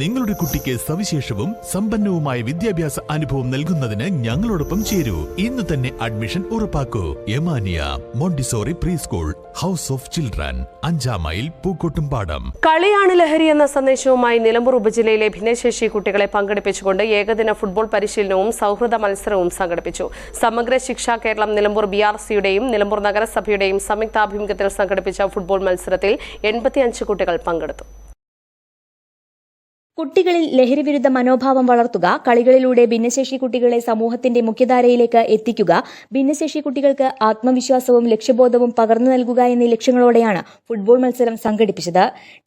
നിങ്ങളുടെ കുട്ടിക്ക് സവിശേഷവും സമ്പന്നവുമായ വിദ്യാഭ്യാസ അനുഭവം നൽകുന്നതിന് ഞങ്ങളോടൊപ്പം ചേരൂ. ഇന്ന് തന്നെ admission ഉറപ്പാക്കൂ. Yamaniya Montessori pre school house of children അഞ്ചാം മൈൽ പൂക്കോട്ടുംപാടം. കളിയാണ് ലഹരി എന്ന സന്ദേശവുമായി നിലമ്പൂർ ഉപജില്ലയിലെ ഭിന്നശേഷി കുട്ടികളെ പങ്കെടുപ്പിച്ചുകൊണ്ട് ഏകദിന ഫുട്ബോൾ പരിശീലനവും സൗഹൃദ മത്സരവും സംഘടിപ്പിച്ചു. സമഗ്ര ശിക്ഷാ കേരളം നിലമ്പൂർ ബി ആർ സിയുടെയും നിലമ്പൂർ നഗരസഭയുടെയും സംയുക്താഭിമുഖ്യത്തിൽ സംഘടിപ്പിച്ച ഫുട്ബോൾ മത്സരത്തിൽ എൺപത്തിയഞ്ച് കുട്ടികൾ പങ്കെടുത്തു. കുട്ടികളിൽ ലഹരിവിരുദ്ധ മനോഭാവം വളർത്തുക കളികളിലൂടെ ഭിന്നശേഷി കുട്ടികളെ സമൂഹത്തിന്റെ മുഖ്യധാരയിലേക്ക് എത്തിക്കുക ഭിന്നശേഷി കുട്ടികൾക്ക് ആത്മവിശ്വാസവും ലക്ഷ്യബോധവും പകർന്നു നൽകുക എന്നീ ലക്ഷ്യങ്ങളോടെയാണ് ഫുട്ബോൾ മത്സരം സംഘടിപ്പിച്ചത്.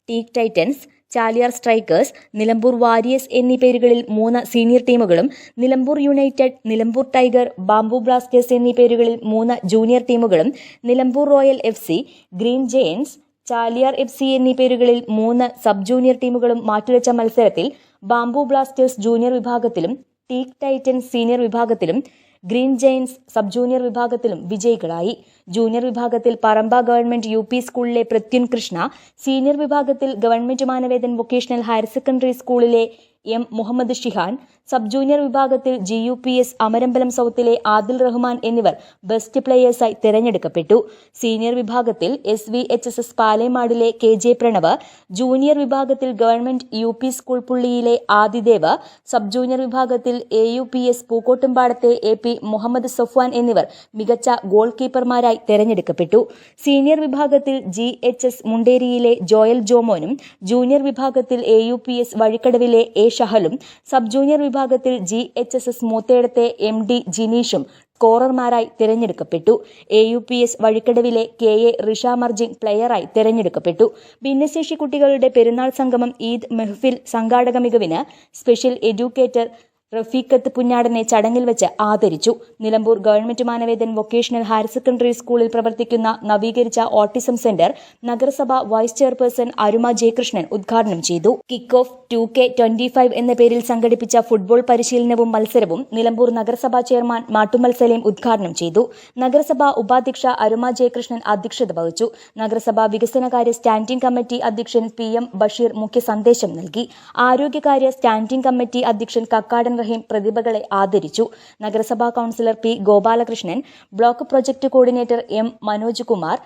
Teak titans Chaliyar strikers Nilambur warriors എന്നീ പേരുകളിൽ മൂന്ന് സീനിയർ ടീമുകളും Nilambur united Nilambur tiger bamboo blasters എന്നീ പേരുകളിൽ മൂന്ന് ജൂനിയർ ടീമുകളും Nilambur royal F green giants Chaliyar F C എന്നീ പേരുകളിൽ മൂന്ന് സബ് ജൂനിയർ ടീമുകളും മാറ്റുരച്ച മത്സരത്തിൽ ബാംബു ബ്ലാസ്റ്റേഴ്സ് ജൂനിയർ വിഭാഗത്തിലും ടീക് ടൈറ്റൻ സീനിയർ വിഭാഗത്തിലും ഗ്രീൻ ജെയിൻസ് സബ് ജൂനിയർ വിഭാഗത്തിലും വിജയികളായി. ജൂനിയർ വിഭാഗത്തിൽ പറമ്പ ഗവൺമെന്റ് യു പി സ്കൂളിലെ പ്രത്യുൻ കൃഷ്ണ സീനിയർ വിഭാഗത്തിൽ government Manavedan vocational higher secondary സ്കൂളിലെ M Muhammad Shihan sub junior വിഭാഗത്തിൽ G U P S Amarambalam സൗത്തിലെ Adil Rahman എന്നിവർ ബെസ്റ്റ് പ്ലേയേഴ്സായി തിരഞ്ഞെടുക്കപ്പെട്ടു. സീനിയർ വിഭാഗത്തിൽ S V H S S പാലേമാടിലെ K J Pranav junior വിഭാഗത്തിൽ ഗവൺമെന്റ് യു പി സ്കൂൾ പുള്ളിയിലെ ആദിദേവ് സബ് ജൂനിയർ വിഭാഗത്തിൽ A U P S പൂക്കോട്ടുംപാടത്തെ എ പി മുഹമ്മദ് സഫ്വാൻ എന്നിവർ മികച്ച ഗോൾ കീപ്പർമാരായി തെരഞ്ഞെടുക്കപ്പെട്ടു. സീനിയർ വിഭാഗത്തിൽ ജി എച്ച് എസ് മുണ്ടേരിയിലെ ജോയൽ ജോമോനും ജൂനിയർ വിഭാഗത്തിൽ എ യു പി എസ് വഴിക്കടവിലെ എ ഷഹലും സബ് ജൂനിയർ വിഭാഗത്തിൽ ജി എച്ച് എസ് എസ് മൂത്തേടത്തെ എം ഡി ജിനീഷും സ്കോറർമാരായി തിരഞ്ഞെടുക്കപ്പെട്ടു. എ യു പി എസ് വഴിക്കടവിലെ കെ എ റിഷ മർജിങ് പ്ലെയറായി തിരഞ്ഞെടുക്കപ്പെട്ടു. ഭിന്നശേഷി കുട്ടികളുടെ പെരുന്നാൾ സംഗമം ഈദ് മെഹ്ഫിൽ സംഘാടക മികവിന് സ്പെഷ്യൽ എഡ്യൂക്കേറ്റർ റഫീഖത്ത് പുന്നാടനെ ചടങ്ങിൽ വെച്ച് ആദരിച്ചു. Nilambur government Manavedan vocational higher secondary സ്കൂളിൽ പ്രവർത്തിക്കുന്ന നവീകരിച്ച ഓട്ടിസം സെന്റർ നഗരസഭ വൈസ് ചെയർപേഴ്സൺ അരുമ ജയകൃഷ്ണൻ ഉദ്ഘാടനം ചെയ്തു. Kick off to K twenty five എന്ന പേരിൽ സംഘടിപ്പിച്ച ഫുട്ബോൾ പരിശീലനവും മത്സരവും നിലമ്പൂർ നഗരസഭാ ചെയർമാൻ മാട്ടുമൽ സലീം ഉദ്ഘാടനം ചെയ്തു. നഗരസഭാ ഉപാധ്യക്ഷ അരുമ ജയകൃഷ്ണൻ അധ്യക്ഷത വഹിച്ചു. നഗരസഭാ വികസനകാര്യ സ്റ്റാൻഡിംഗ് കമ്മിറ്റി അധ്യക്ഷൻ പി എം ബഷീർ മുഖ്യ സന്ദേശം നൽകി. ആരോഗ്യകാര്യ സ്റ്റാൻഡിംഗ് കമ്മിറ്റി അധ്യക്ഷൻ കക്കാടൻ റഹീം പ്രതിഭകളെ ആദരിച്ചു. നഗരസഭാ councillor P Gopalakrishnan block project coordinator M Manoj Kumar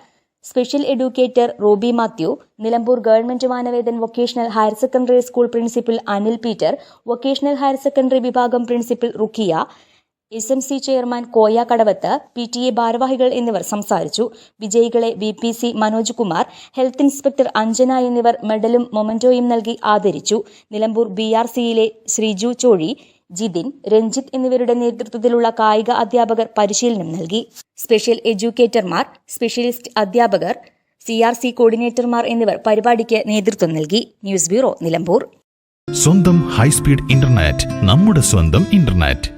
special educator Robi Mathew Nilambur government Manavedan vocational higher secondary school principal Anil Peter vocational higher secondary വിഭാഗം principal Rukkiya S M C chairman Koya Kadavath P T A ഭാരവാഹികൾ എന്നിവർ സംസാരിച്ചു. വിജയികളെ V P C Manoj Kumar health inspector Anjana എന്നിവർ മെഡലും മൊമന്റോയും നൽകി ആദരിച്ചു. Nilambur B R സിയിലെ ശ്രീജു ചോഴി ജിതിൻ രഞ്ജിത്ത് എന്നിവരുടെ നേതൃത്വത്തിലുള്ള കായിക അധ്യാപകർ പരിശീലനം നൽകി. സ്പെഷ്യൽ എഡ്യൂക്കേറ്റർമാർ സ്പെഷ്യലിസ്റ്റ് അധ്യാപകർ സി ആർ സി കോർഡിനേറ്റർമാർ എന്നിവർ പരിപാടിക്ക് നേതൃത്വം നൽകി. News bureau Nilambur. സ്വന്തം ഹൈസ്പീഡ് ഇന്റർനെറ്റ് നമ്മുടെ സ്വന്തം ഇന്റർനെറ്റ്.